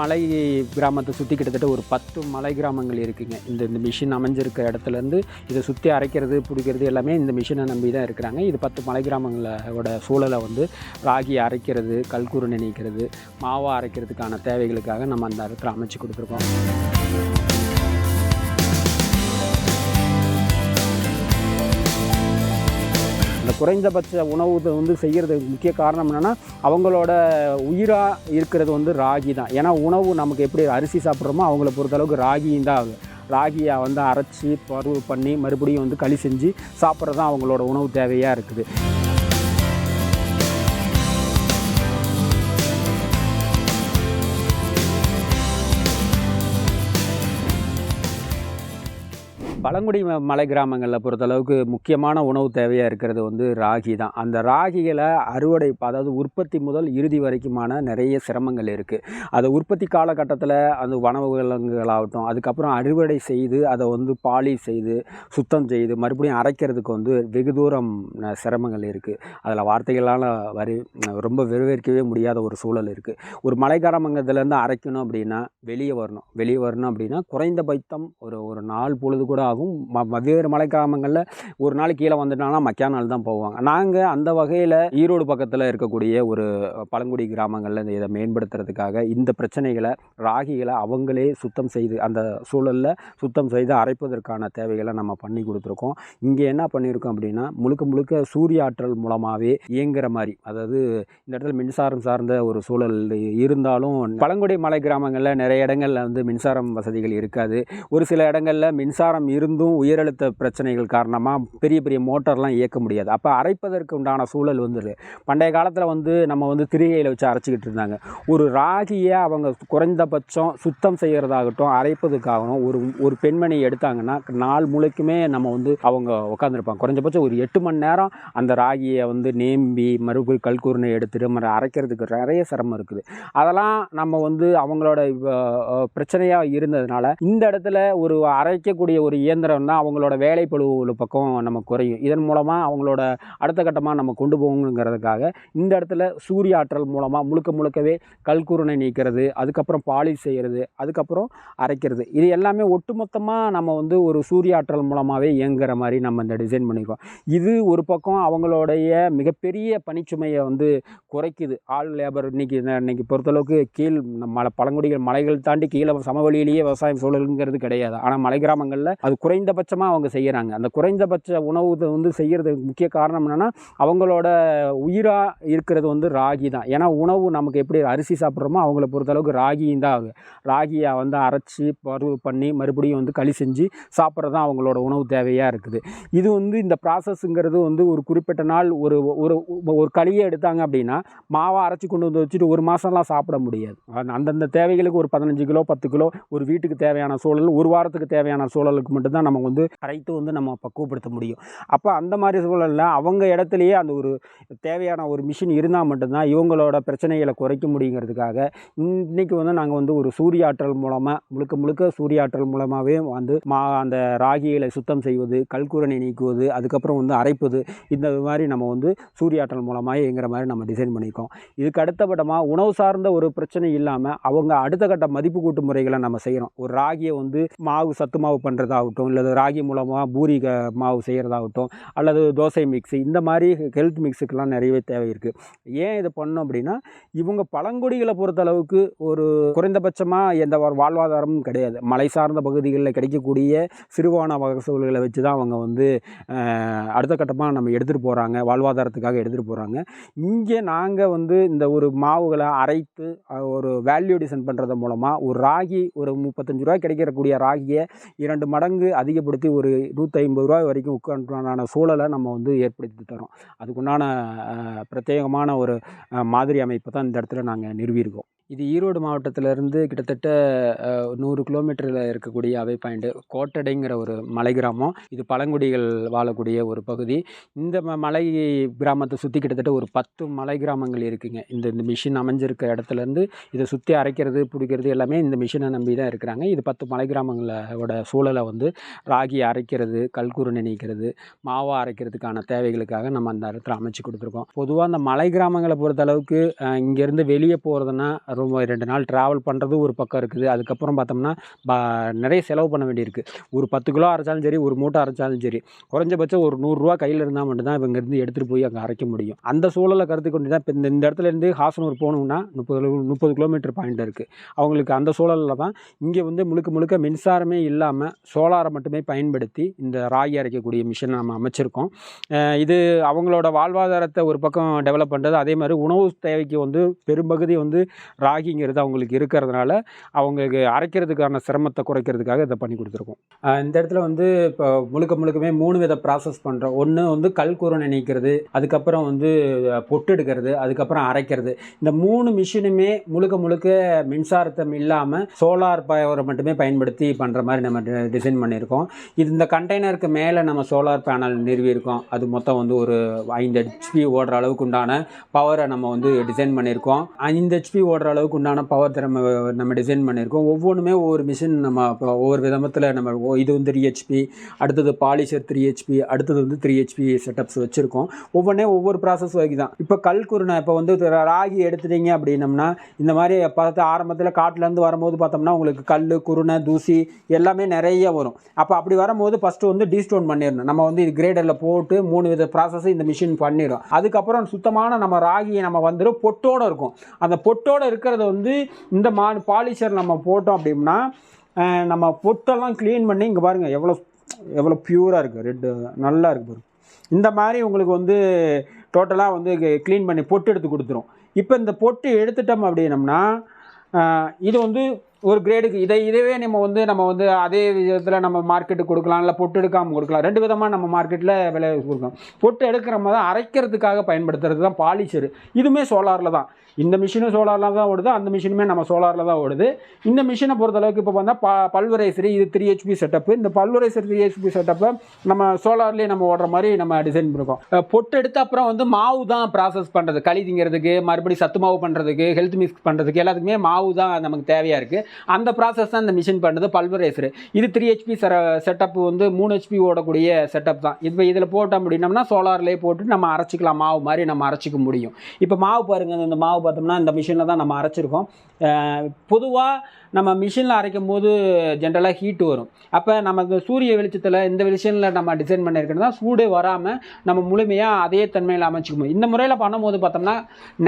மலை கிராமத்தை சுற்றி கிட்டத்தட்ட ஒரு பத்து மலை கிராமங்கள் இருக்குதுங்க இந்த இந்த மிஷின் அமைஞ்சிருக்க இடத்துலேருந்து இதை சுற்றி அரைக்கிறது பிடிக்கிறது எல்லாமே இந்த மிஷினை நம்பி தான் இருக்கிறாங்க. இது பத்து மலை கிராமங்களோட சூழலை வந்து ராகி அரைக்கிறது கல்குரு நினைக்கிறது மாவா அரைக்கிறதுக்கான தேவைகளுக்காக நம்ம அந்த இடத்துல அமைச்சு கொடுத்துருக்கோம். குறைந்தபட்ச உணவு இதை வந்து செய்கிறதுக்கு முக்கிய காரணம் என்னென்னா அவங்களோட உயிராக இருக்கிறது வந்து ராகி தான். ஏன்னா உணவு நமக்கு எப்படி அரிசி சாப்பிட்றோமோ அவங்கள பொறுத்தளவுக்கு ராகியும் தான் ஆகும் ராகியை வந்து அரைச்சி பருவு பண்ணி மறுபடியும் வந்து களி செஞ்சு சாப்பிட்றது தான் அவங்களோட உணவு தேவையாக இருக்குது. பழங்குடி ம- மலை கிராமங்களில் பொறுத்தளவுக்கு முக்கியமான உணவு தேவையாக இருக்கிறது வந்து ராகி தான். அந்த ராகிகளை அறுவடை அதாவது உற்பத்தி முதல் இறுதி வரைக்குமான நிறைய சிரமங்கள் இருக்குது அதை உற்பத்தி காலகட்டத்தில் அந்த வனவு விலங்குகளாகட்டும் அதுக்கப்புறம் அறுவடை செய்து அதை வந்து பாலிஷ் செய்து சுத்தம் செய்து மறுபடியும் அரைக்கிறதுக்கு வந்து வெகு தூரம் சிரமங்கள் இருக்குது அதில் வார்த்தைகளால் வரி ரொம்ப வெறுவேற்கவே முடியாத ஒரு சூழல் இருக்குது ஒரு மலை கிராமங்கத்துலேருந்து அரைக்கணும் அப்படின்னா வெளியே வரணும். வெளியே வரணும் அப்படின்னா குறைந்தபட்சம் ஒரு ஒரு நாள் பொழுது கூட ஆகும். ம- வெவ்வேறு மலை கிராமங்களில் ஒரு நாள் கீழே வந்துட்டாங்கன்னா மக்கா நாள் தான் போவாங்க. நாங்கள் அந்த வகையில் ஈரோடு பக்கத்தில் இருக்கக்கூடிய ஒரு பழங்குடி கிராமங்களில் இந்த இதை மேம்படுத்துறதுக்காக இந்த பிரச்சனைகளை ராகிகளை அவங்களே சுத்தம் செய்து அந்த சூழலில் சுத்தம் செய்து அரைப்பதற்கான தேவைகளை நம்ம பண்ணி கொடுத்துருக்கோம். இங்கே என்ன பண்ணியிருக்கோம் அப்படின்னா முழுக்க முழுக்க சூரிய ஆற்றல் மூலமாகவே இயங்குற மாதிரி அதாவது இந்த இடத்துல மின்சாரம் சார்ந்த ஒரு சூழல் இருந்தாலும் பழங்குடி மலை கிராமங்களில் நிறைய இடங்களில் வந்து மின்சாரம் வசதிகள் இருக்காது. ஒரு சில இடங்களில் மின்சாரம் இருந்தும் உயரழுத்த பிரச்சனைகள் காரணமாக பெரிய பெரிய மோட்டார்லாம் இயக்க முடியாது. அப்போ அரைப்பதற்கு உண்டான சூழல் வந்துடுது பண்டைய காலத்தில் வந்து நம்ம வந்து திரிகையில் வச்சு அரைச்சிக்கிட்டு இருந்தாங்க. ஒரு ராகியை அவங்க குறைந்தபட்சம் சுத்தம் செய்கிறதாகட்டும் அரைப்பதுக்காகணும் ஒரு ஒரு பெண்மணி எடுத்தாங்கன்னா நாள் முழுக்குமே நம்ம வந்து அவங்க உட்காந்துருப்பாங்க குறைஞ்சபட்சம் ஒரு எட்டு மணி நேரம் அந்த ராகியை வந்து நேம்பி மறுபடியும் கல்கூர்னை எடுத்துட்டு மறு அரைக்கிறதுக்கு நிறைய சிரமம் இருக்குது. அதெல்லாம் நம்ம வந்து அவங்களோட பிரச்சனையாக இருந்ததுனால இந்த இடத்துல ஒரு அரைக்கக்கூடிய ஒரு இயற்கை இயந்திரம்னா அவங்களோட வேலைப்பழு பக்கம் நம்ம குறையும். இதன் மூலமாக அவங்களோட அடுத்த கட்டமாக நம்ம கொண்டு போகணுங்கிறதுக்காக இந்த இடத்துல சூரிய ஆற்றல் மூலமாக முழுக்க முழுக்கவே கல்குருணை நீக்கிறது அதுக்கப்புறம் பாலிஷ் செய்கிறது அதுக்கப்புறம் அரைக்கிறது. இது எல்லாமே ஒட்டுமொத்தமாக நம்ம வந்து ஒரு சூரிய ஆற்றல் மூலமாகவே இயங்குற மாதிரி நம்ம இந்த டிசைன் பண்ணிக்கோம் இது ஒரு பக்கம் அவங்களுடைய மிகப்பெரிய பணிச்சுமையை வந்து குறைக்குது. ஆள் லேபர் இன்னைக்கு இந்த- இன்னைக்கு பொறுத்தளவுக்கு கீழ் மலை பழங்குடிகள் மலைகள் தாண்டி கீழே சமவெளியிலேயே விவசாயம் சூழலுங்கிறது கிடையாது. ஆனால் மலை கிராமங்களில் அது குறைந்தபட்சமாக அவங்க செய்கிறாங்க அந்த குறைந்தபட்ச உணவு இதை வந்து செய்கிறதுக்கு முக்கிய காரணம் என்னென்னா அவங்களோட உயிராக இருக்கிறது வந்து ராகி தான். ஏன்னா உணவு நமக்கு எப்படி அரிசி சாப்பிட்றோமோ அவங்கள பொறுத்தளவுக்கு ராகியும் தான் ஆகும் ராகியை வந்து அரைச்சி பருவு பண்ணி மறுபடியும் வந்து களி செஞ்சு சாப்பிட்றது தான் அவங்களோட உணவு தேவையாக இருக்குது. இது வந்து இந்த ப்ராசஸ்ஸுங்கிறது வந்து ஒரு குறிப்பிட்ட நாள் ஒரு ஒரு ஒரு களியை எடுத்தாங்க அப்படின்னா மாவை அரைச்சி கொண்டு வந்து வச்சுட்டு ஒரு மாதம்லாம் சாப்பிட முடியாது. அந்த- அந்தந்த தேவைகளுக்கு ஒரு பதினஞ்சு கிலோ பத்து கிலோ ஒரு வீட்டுக்கு தேவையான சூழல் ஒரு வாரத்துக்கு தேவையான சூழலுக்கு தான் நம்ம வந்து அரைத்து வந்து நம்ம பக்குவப்படுத்த முடியும். அப்போ அந்த மாதிரி சூழலில் அவங்க இடத்துலையே அந்த ஒரு தேவையான ஒரு மிஷின் இருந்தால் மட்டும்தான் இவங்களோட பிரச்சனைகளை குறைக்க முடியுங்கிறதுக்காக இன்னைக்கு வந்து நாங்கள் வந்து ஒரு சூரிய ஆற்றல் மூலமாக முழுக்க முழுக்க சூரிய ஆற்றல் மூலமாகவே வந்து மா அந்த ராகிகளை சுத்தம் செய்வது கல்குரணை நீக்குவது அதுக்கப்புறம் வந்து அரைப்பது இந்த மாதிரி நம்ம வந்து சூரிய ஆற்றல் மூலமாக எங்கிற மாதிரி நம்ம டிசைன் பண்ணியிருக்கோம். இதுக்கு அடுத்தபட்டமாக உணவு சார்ந்த ஒரு பிரச்சனை இல்லாமல் அவங்க அடுத்த கட்ட மதிப்பு கூட்டு முறைகளை நம்ம செய்கிறோம் ஒரு ராகியை வந்து மாவு சத்து மாவு பண்ணுறதாகட்டும் ஆகட்டும் இல்லை ராகி மூலமாக பூரி க- மாவு செய்கிறதாகட்டும் அல்லது தோசை மிக்ஸு இந்த மாதிரி ஹெல்த் மிக்ஸுக்கெல்லாம் நிறையவே தேவை இருக்குது ஏன் இதை பண்ணோம் அப்படின்னா இவங்க பழங்குடிகளை பொறுத்தளவுக்கு ஒரு குறைந்தபட்சமாக எந்த ஒரு வாழ்வாதாரமும் கிடையாது. மலை சார்ந்த பகுதிகளில் கிடைக்கக்கூடிய சிறுவான வகசூல்களை வச்சு தான் அவங்க வந்து அடுத்த கட்டமாக நம்ம எடுத்துகிட்டு போகிறாங்க வாழ்வாதாரத்துக்காக எடுத்துகிட்டு போகிறாங்க இங்கே நாங்கள் வந்து இந்த ஒரு மாவுகளை அரைத்து ஒரு வேல்யூ டிசைன் பண்ணுறது மூலமாக ஒரு ராகி ஒரு முப்பத்தஞ்சு ரூபா கிடைக்கக்கூடிய ராகியை இரண்டு மடங்கு அதிகப்படுத்தி ஒரு நூற்றி ஐம்பது ரூபாய் வரைக்கும் உட்காந்துன சூழலை நம்ம வந்து ஏற்படுத்தி தரோம். அதுக்குண்டான பிரத்யேகமான ஒரு மாதிரி அமைப்பை தான் இந்த இடத்துல நாங்கள் நிறுவியிருக்கோம். இது ஈரோடு மாவட்டத்திலேருந்து கிட்டத்தட்ட நூறு கிலோமீட்டரில் இருக்கக்கூடிய அவை பாயிண்ட் கோட்டடைங்கிற ஒரு மலை கிராமம் இது பழங்குடிகள் வாழக்கூடிய ஒரு பகுதி. இந்த ம- மலை கிராமத்தை சுற்றி கிட்டத்தட்ட ஒரு பத்து மலை கிராமங்கள் இருக்குங்க. இந்த இந்த மிஷின் அமைஞ்சிருக்க இடத்துலேருந்து இதை சுற்றி அரைக்கிறது பிடிக்கிறது எல்லாமே இந்த மிஷினை நம்பி தான் இருக்கிறாங்க. இது பத்து மலை கிராமங்களோட சூழலை வந்து ராகி அரைக்கிறது கல்குருணை நினைக்கிறது மாவை அரைக்கிறதுக்கான தேவைகளுக்காக நம்ம அந்த இடத்துல அமைச்சு கொடுத்துருக்கோம். பொதுவாக அந்த மலை கிராமங்களை பொறுத்த அளவுக்கு இங்கேருந்து வெளியே போகிறதுனா ஒரு ரெண்டு நாள் ட்ராவல் பண்ணுறது ஒரு பக்கம் இருக்குது. அதுக்கப்புறம் பார்த்தோம்னா பா நிறைய செலவு பண்ண வேண்டியிருக்கு. ஒரு பத்து கிலோ அரைச்சாலும் சரி ஒரு மூட்டை அரைச்சாலும் சரி குறைஞ்சபட்சம் ஒரு நூறுரூவா கையில் இருந்தால் மட்டும்தான் இவங்க இருந்து எடுத்துகிட்டு போய் அங்கே அரைக்க முடியும். அந்த சூழலை கருத்து கொண்டு தான் இப்போ இந்த இந்த இடத்துல இருந்து ஹாசனூர் போகணுன்னா முப்பது முப்பது கிலோமீட்டர் பாயிண்ட் இருக்குது அவங்களுக்கு அந்த சூழலில் தான் இங்கே வந்து முழுக்க முழுக்க மின்சாரமே இல்லாமல் சோலாரை மட்டுமே பயன்படுத்தி இந்த ராகி அரைக்கக்கூடிய மிஷினை நம்ம அமைச்சிருக்கோம். இது அவங்களோட வாழ்வாதாரத்தை ஒரு பக்கம் டெவலப் பண்ணுறது அதே மாதிரி உணவு தேவைக்கு வந்து பெரும்பகுதி வந்து ராகிங்கிறது அவங்களுக்கு இருக்கிறதுனால அவங்களுக்கு அரைக்கிறதுக்கான சிரமத்தை குறைக்கிறதுக்காக இதை பண்ணி கொடுத்துருக்கோம். இந்த இடத்துல வந்து இப்போ முழுக்க முழுக்கமே மூணு வித ப்ராசஸ் பண்ணுறோம் ஒன்று வந்து கல்குருணை நீக்கிறது அதுக்கப்புறம் வந்து பொட்டு எடுக்கிறது அதுக்கப்புறம் அரைக்கிறது. இந்த மூணு மிஷினுமே முழுக்க முழுக்க மின்சாரத்தை இல்லாமல் சோலார் பவரை மட்டுமே பயன்படுத்தி பண்ணுற மாதிரி நம்ம டிசைன் பண்ணியிருக்கோம். இது இந்த கண்டெய்னருக்கு மேலே நம்ம சோலார் பேனல் நிறுவியிருக்கோம். அது மொத்தம் வந்து ஒரு ஐந்து ஹெச்பி ஓடுற அளவுக்கு உண்டான பவரை நம்ம வந்து டிசைன் பண்ணியிருக்கோம். ஐந்து ஹெச்பி ஓடுற அளவுக்கு உண்டான பவர் திறமை நம்ம டிசைன் பண்ணியிருக்கோம். ஒவ்வொன்றுமே ஒவ்வொரு மிஷின் நம்ம இப்போ ஒவ்வொரு விதத்தில் நம்ம ஓ- இது வந்து த்ரீ ஹெச்பி அடுத்தது பாலிஷர் த்ரீ ஹெச்பி அடுத்தது வந்து த்ரீ ஹெச்பி செட்டப்ஸ் வச்சுருக்கோம். ஒவ்வொன்றே ஒவ்வொரு ப்ராசஸ் வரைக்கும் தான். இப்போ கல்குருணை இப்போ வந்து ராகி எடுத்துட்டீங்க அப்படின்னம்னா இந்த மாதிரி பார்த்து ஆரம்பத்தில் காட்டிலேருந்து வரும்போது பார்த்தோம்னா உங்களுக்கு கல் குருணை தூசி எல்லாமே நிறைய வரும். அப்போ அப்படி வரும்போது ஃபஸ்ட்டு வந்து டீஸ்டோன் பண்ணிடணும். நம்ம வந்து இது கிரேடரில் போட்டு மூணு வித ப்ராசஸ் இந்த மிஷின் பண்ணிடும் அதுக்கப்புறம் சுத்தமான நம்ம ராகியை நம்ம வந்துடும் பொட்டோடு இருக்கும். அந்த பொட்டோடு இருக்கிறத வந்து இந்த மா பாலிஷர் நம்ம போட்டோம் அப்படின்னா நம்ம பொட்டெல்லாம் க்ளீன் பண்ணி இங்கே பாருங்கள் எவ்வளோ எவ்வளோ ப்யூராக இருக்குது ரெட்டு நல்லா இருக்குது பாருங்க. இந்த மாதிரி உங்களுக்கு வந்து டோட்டலாக வந்து க்ளீன் பண்ணி பொட்டு எடுத்து கொடுத்துரும். இப்போ இந்த பொட்டு எடுத்துட்டோம் அப்படின்னம்னா இது வந்து ஒரு கிரேடுக்கு இதை இதுவே நம்ம வந்து நம்ம வந்து அதே விதத்தில் நம்ம மார்க்கெட்டுக்கு கொடுக்கலாம் இல்லை பொட்டு எடுக்காமல் கொடுக்கலாம். ரெண்டு விதமாக நம்ம மார்க்கெட்டில் விலை கொடுக்கலாம். பொட்டு எடுக்கிற மாதிரி தான் அரைக்கிறதுக்காக பயன்படுத்துறது தான் பாலிஷரு இதுவுமே சோலாரில் தான். இந்த மிஷினும் சோலாரில் தான் ஓடுது அந்த மிஷினுமே நம்ம சோலாரில் தான் ஓடுது. இந்த மிஷினை பொறுத்தளவுக்கு இப்போ வந்தால் ப பல்வரைசரி இது த்ரீ ஹெச்பி செட்டப்பு இந்த பல்வரைசர் த்ரீ ஹெச்பி செட்டப்பை நம்ம சோலார்லேயே நம்ம ஓடுற மாதிரி நம்ம டிசைன் பண்ணிருக்கோம். பொட்டு எடுத்து அப்புறம் வந்து மாவு தான் ப்ராசஸ் பண்ணுறது களி திங்கிறதுக்கு மறுபடியும் சத்து மாவு பண்ணுறதுக்கு ஹெல்த் மிக்ஸ் பண்ணுறதுக்கு எல்லாத்துக்குமே மாவு தான் நமக்கு தேவையாக இருக்குது அந்த ப்ராசஸ் தான் இந்த மிஷின் பண்ணது பல்வரைசர் இது த்ரீ ஹெச்பி செட்டப் வந்து மூணு ஹெச்பி ஓடக்கூடிய செட்டப் தான். இப்போ இதில் போட்டோம் அப்படின்னம்னா சோலார்லேயே போட்டு நம்ம அரைச்சிக்கலாம் மாவு மாதிரி நம்ம அரைச்சிக்க முடியும். இப்போ மாவு பாருங்கள் இந்த மாவு பார்த்தோம்னா இந்த மிஷினில் தான் நம்ம அரைச்சிருக்கோம். பொதுவாக நம்ம மிஷினில் அரைக்கும் போது ஜென்ரலாக ஹீட் வரும். அப்போ நம்ம இந்த சூரிய வெளிச்சத்தில் இந்த வெளிச்சனில் நம்ம டிசைன் பண்ணியிருக்கோம்னா சூடு வராமல் நம்ம முழுமையாக அதே தன்மையில் அமைச்சிக்க முடியும். இந்த முறையில் பண்ணும்போது பார்த்தோம்னா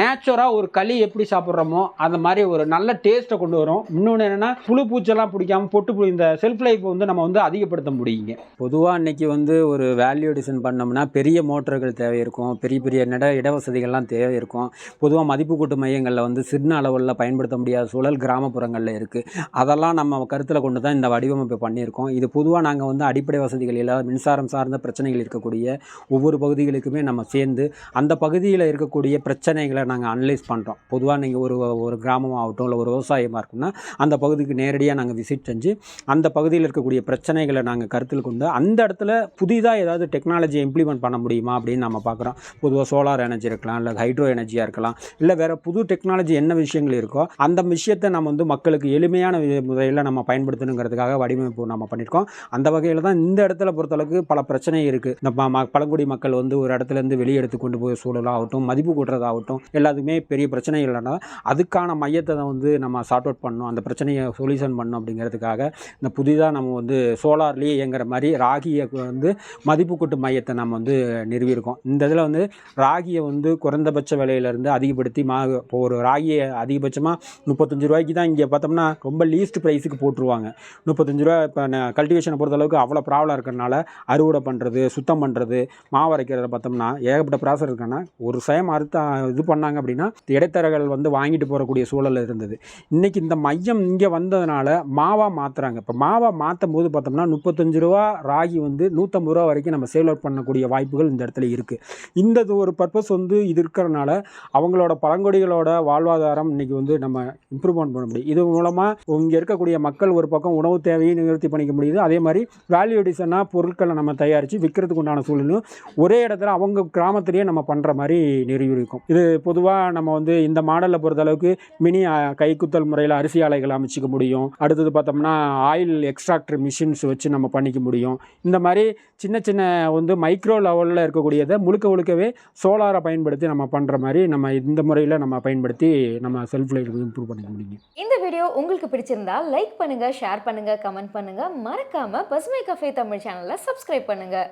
நேச்சுராக ஒரு களி எப்படி சாப்பிட்றோமோ அந்த மாதிரி ஒரு நல்ல டேஸ்ட்டை கொண்டு வரும். இன்னொன்று என்னென்னா புழு பூச்செல்லாம் பிடிக்காம பொட்டு புழு இந்த செல்ஃப் லைஃப் வந்து நம்ம வந்து அதிகப்படுத்த முடியுங்க. பொதுவாக இன்னைக்கு வந்து ஒரு வேல்யூ டிசைன் பண்ணோம்னா பெரிய மோட்டர்கள் தேவை இருக்கும் பெரிய பெரிய நட இடவசதிகள்லாம் தேவை இருக்கும் பொதுவாக மதிப்பு கூட்டு மையங்களில் வந்து சின்ன அளவில் பயன்படுத்த முடியாத சூழல் கிராமப்புறங்களில் இருக்குது அதெல்லாம் நம்ம கருத்தில் கொண்டு தான் இந்த வடிவமைப்பு பண்ணியிருக்கோம். இது பொதுவாக நாங்கள் வந்து அடிப்படை வசதிகள் இல்லாத மின்சாரம் சார்ந்த பிரச்சனைகள் இருக்கக்கூடிய ஒவ்வொரு பகுதிகளுக்குமே நம்ம சேர்ந்து அந்த பகுதியில் இருக்கக்கூடிய பிரச்சனைகளை நாங்கள் அனலைஸ் பண்ணுறோம் பொதுவாக நீங்கள் ஒரு ஒரு கிராமமாகட்டும் இல்லை ஒரு விவசாயமாக இருக்கும்னா அந்த பகுதிக்கு நேரடியாக நாங்கள் விசிட் செஞ்சு அந்த பகுதியில் இருக்கக்கூடிய பிரச்சனைகளை நாங்கள் கருத்தில் கொண்டு அந்த இடத்துல புதிதாக ஏதாவது டெக்னாலஜியை இம்ப்ளிமெண்ட் பண்ண முடியுமா அப்படின்னு நம்ம பார்க்குறோம் பொதுவாக சோலார் எனர்ஜி இருக்கலாம் இல்லை ஹைட்ரோ எனர்ஜியாக இருக்கலாம் இல்லை வேறு புது டெக்னாலஜி என்ன விஷயங்கள் இருக்கோ அந்த விஷயத்தை நம்ம வந்து மக்களுக்கு எளிமையான முறையில் நம்ம பயன்படுத்தணுங்கிறதுக்காக வடிவமைப்பு நம்ம பண்ணியிருக்கோம் அந்த வகையில் தான் இந்த இடத்துல பொறுத்தளவுக்கு பல பிரச்சனை இருக்குது இந்த ம- பழங்குடி மக்கள் வந்து ஒரு இடத்துலேருந்து வெளியே எடுத்து கொண்டு போய் சூழலாகட்டும் மதிப்பு கூட்டுறதாகட்டும் எல்லாத்துக்குமே பெரிய பிரச்சனை இல்லைனா அதுக்கான மையத்தை வந்து நம்ம சார்ட் அவுட் பண்ணணும். அந்த பிரச்சனையை சொல்யூஷன் பண்ணும் அப்படிங்கிறதுக்காக இந்த புதிதாக நம்ம வந்து சோலார்லேயே இயங்குற மாதிரி ராகியை வந்து மதிப்பு கூட்டு மையத்தை நம்ம வந்து நிறுவியிருக்கோம். இந்த இதில் வந்து ராகியை வந்து குறைந்தபட்ச விலையிலேருந்து அதிகப்படுத்தி மா இப்போ ஒரு ராகியை அதிகபட்சமாக முப்பத்தஞ்சு ரூபாய்க்கு தான் இங்கே பார்த்தோம்னா ரொம்ப லீஸ்ட் ப்ரைஸுக்கு போட்டுருவாங்க. முப்பத்தஞ்சு ரூபா இப்போ கல்டிவேஷனை பொறுத்தளவுக்கு அவ்வளோ ப்ராப்ளம் இருக்கிறனால அறுவடை பண்ணுறது சுத்தம் பண்ணுறது மாவரைக்கிறத பார்த்தோம்னா ஏகப்பட்ட ப்ராசஸ் இருக்குன்னா ஒரு சயம் அறுத்த இது பண்ணாங்க அப்படின்னா இடைத்தரகர்கள் வந்து வாங்கிட்டு போகக்கூடிய சூழல் இருந்தது. இன்றைக்கி இந்த மையம் இங்கே வந்ததுனால மாவாக மாற்றுறாங்க இப்போ மாவாக மாற்றும் போது பார்த்தோம்னா முப்பத்தஞ்சு ரூபா ராகி வந்து நூற்றம்பது ரூபா வரைக்கும் நம்ம சேவ் அவுட் பண்ணக்கூடிய வாய்ப்புகள் இந்த இடத்துல இருக்குது இந்த இது ஒரு பர்பஸ் வந்து இது இருக்கிறனால அவங்களோட பழங்குடிகளோட வாழ்வாதாரம் இன்னைக்கு வந்து நம்ம இம்ப்ரூவ்மெண்ட் பண்ண முடியும். இது மூலமாக இங்கே இருக்கக்கூடிய மக்கள் ஒரு பக்கம் உணவு தேவையை நிவர்த்தி பண்ணிக்க முடியுது. அதே மாதிரி வேல்யூ எடிஷனாக பொருட்களை நம்ம தயாரித்து விற்கிறதுக்கு உண்டான சூழலும் ஒரே இடத்துல அவங்க கிராமத்திலேயே நம்ம பண்ணுற மாதிரி நிறுவி இருக்கும் இது பொதுவாக நம்ம வந்து இந்த மாடலில் பொறுத்தளவுக்கு மினி கைக்குத்தல் முறையில் அரிசி ஆலைகள் தொழிற்சாலைகள் அமைச்சிக்க முடியும். அடுத்தது பார்த்தோம்னா ஆயில் எக்ஸ்ட்ராக்டர் மிஷின்ஸ் வச்சு நம்ம பண்ணிக்க முடியும். இந்த மாதிரி சின்ன சின்ன வந்து மைக்ரோ லெவலில் இருக்கக்கூடியதை முழுக்க முழுக்கவே சோலாரை பயன்படுத்தி நம்ம பண்ணுற மாதிரி நம்ம இந்த முறையில் நம்ம பயன்படுத்தி நம்ம செல்ஃப் லைஃப் இம்ப்ரூவ் பண்ணிக்க முடியும் இந்த வீடியோ உங்களுக்கு பிடிச்சிருந்தா லைக் பண்ணுங்கள் ஷேர் பண்ணுங்கள் கமெண்ட் பண்ணுங்கள் மறக்காமல் பசுமை கஃபே தமிழ் சேனலை சப்ஸ்கிரைப் பண்ணுங்கள்